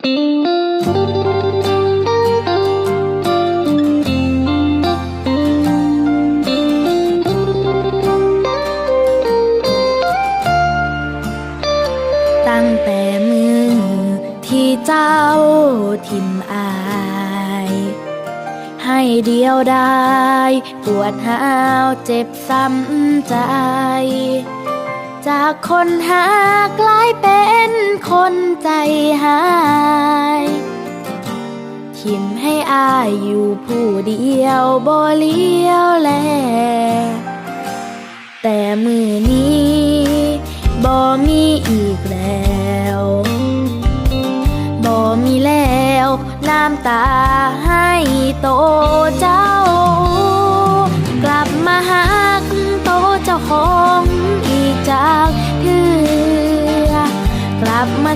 ตั้งแต่มือที่เจ้าทิมอาย ให้เดียวได้ ปวดหาวเจ็บซ้ำใจ จากคนหากลายเป็นคนใจหาย ทิมให้อายอยู่ผู้เดียวบ่เลี้ยวแล แต่มือนี้บ่มีอีกแล้วบ่มีแล้ว น้ำตาให้โตเจ้า have my